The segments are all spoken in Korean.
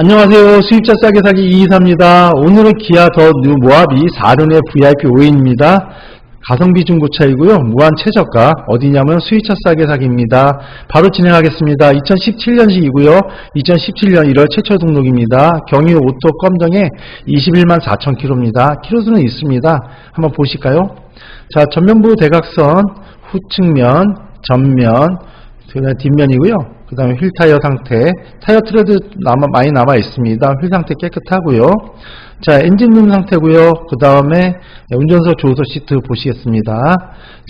안녕하세요. 수입자 싸게 사기 이이사입니다. 오늘은 기아 더 뉴 모하비 4륜의 VIP 5인입니다. 가성비 중고차이고요. 무한 최저가 어디냐면 수입차 싸게 사기입니다. 바로 진행하겠습니다. 2017년식이고요. 2017년 1월 최초 등록입니다. 경유 오토 검정에 21만 4천 킬로입니다. 키로수는 있습니다. 한번 보실까요? 자, 전면부 대각선, 후측면, 전면, 뒷면이고요. 그 다음에 휠 타이어 상태, 타이어 트레드 남아, 많이 남아 있습니다. 휠 상태 깨끗하고요. 자, 엔진 룸 상태고요. 그 다음에 운전석 조수석 시트 보시겠습니다.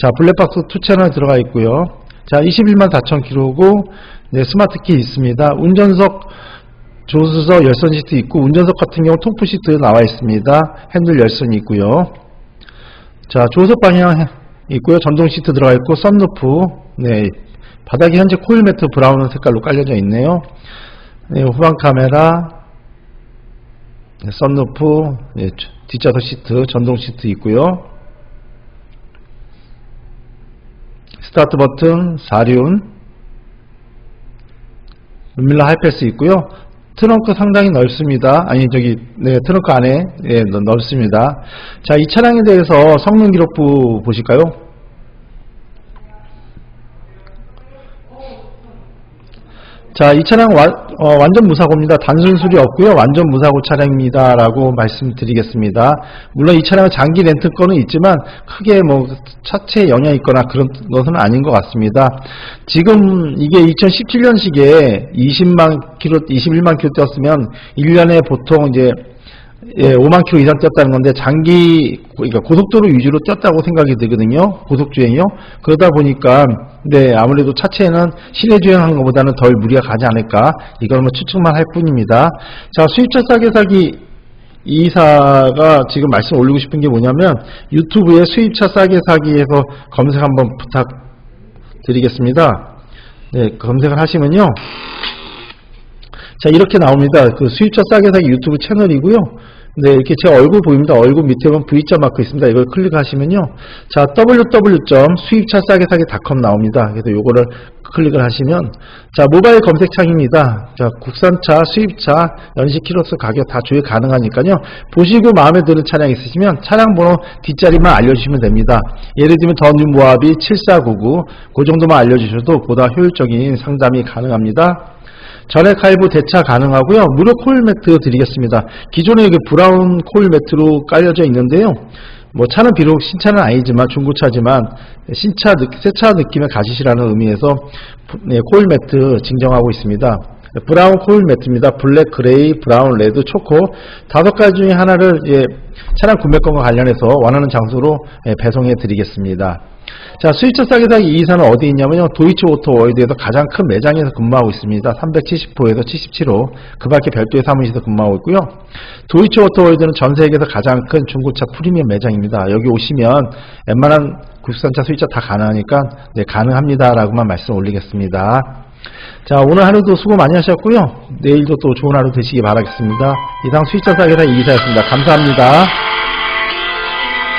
자, 블랙박스 투 채널 들어가 있고요. 자, 21만 4천 킬로고 네, 스마트키 있습니다. 운전석 조수석 열선 시트 있고 운전석 같은 경우 통풍 시트 나와 있습니다. 핸들 열선이 있고요. 자, 조수석 방향 있고요. 전동 시트 들어가 있고 썬루프 네, 바닥에 현재 코일 매트 브라운 색깔로 깔려져 있네요. 네, 후방 카메라, 네, 썬루프, 네, 뒷좌석 시트, 전동 시트 있고요. 스타트 버튼, 4륜, 룸밀러 하이패스 있고요. 트렁크 상당히 넓습니다. 아니 저기 네, 트렁크 안에 예, 넓- 넓습니다. 자, 이 차량에 대해서 성능 기록부 보실까요? 자, 이 차량 와- 어, 완전 무사고입니다. 단순 수리 없고요. 완전 무사고 차량입니다 라고 말씀드리겠습니다. 물론 이 차량은 장기 렌트권은 있지만 크게 뭐 차체에 영향이 있거나 그런 것은 아닌 것 같습니다. 지금 이게 2017년식에 20만 킬로, 21만 킬로 뛰었으면 1년에 보통 이제 예, 5만 킬로 이상 뛰었다는 건데 장기 그러니까 고속도로 위주로 뛰었다고 생각이 되거든요. 고속 주행이요. 그러다 보니까 네 아무래도 차체에는 실내 주행하는 것보다는 덜 무리가 가지 않을까 이걸 뭐 추측만 할 뿐입니다. 자 수입차 싸게 사기 이사가 지금 말씀 올리고 싶은 게 뭐냐면 유튜브에 수입차 싸게 사기에서 검색 한번 부탁드리겠습니다. 네 검색을 하시면요. 자 이렇게 나옵니다. 그 수입차 싸게 사기 유튜브 채널이고요. 네 이렇게 제 얼굴 보입니다. 얼굴 밑에 보면 V자 마크 있습니다. 이걸 클릭하시면요. 자 www.수입차 싸게 사기.com 나옵니다. 그래서 요거를 클릭을 하시면 자 모바일 검색창입니다. 자 국산차, 수입차, 연식 키로수 가격 다 조회 가능하니까요. 보시고 마음에 드는 차량 있으시면 차량 번호 뒷자리만 알려주시면 됩니다. 예를 들면 더뉴 모하비 7499 그 정도만 알려주셔도 보다 효율적인 상담이 가능합니다. 전액 할부 대차 가능하고요. 무료 코일 매트 드리겠습니다. 기존에 그 브라운 코일 매트로 깔려져 있는데요. 뭐 차는 비록 신차는 아니지만 중고차지만 신차 느- 새차 느낌을 가지시라는 의미에서 부- 네, 증정하고 있습니다. 브라운 코일 매트입니다. 블랙, 그레이, 브라운, 레드, 초코 다섯 가지 중에 하나를 예, 차량 구매권과 관련해서 원하는 장소로 예, 배송해 드리겠습니다. 자, 수입차 싸게 사기 이사는 어디 있냐면요. 도이치 오토 월드에서 가장 큰 매장에서 근무하고 있습니다. 370호에서 77호. 그 밖에 별도의 사무실에서 근무하고 있고요. 도이치 오토 월드는 전 세계에서 가장 큰 중고차 프리미엄 매장입니다. 여기 오시면 웬만한 국산차, 수입차 다 가능하니까 네, 가능합니다라고만 말씀 올리겠습니다. 자, 오늘 하루도 수고 많이 하셨고요. 내일도 또 좋은 하루 되시기 바라겠습니다. 이상 사기 이사였습니다. 감사합니다.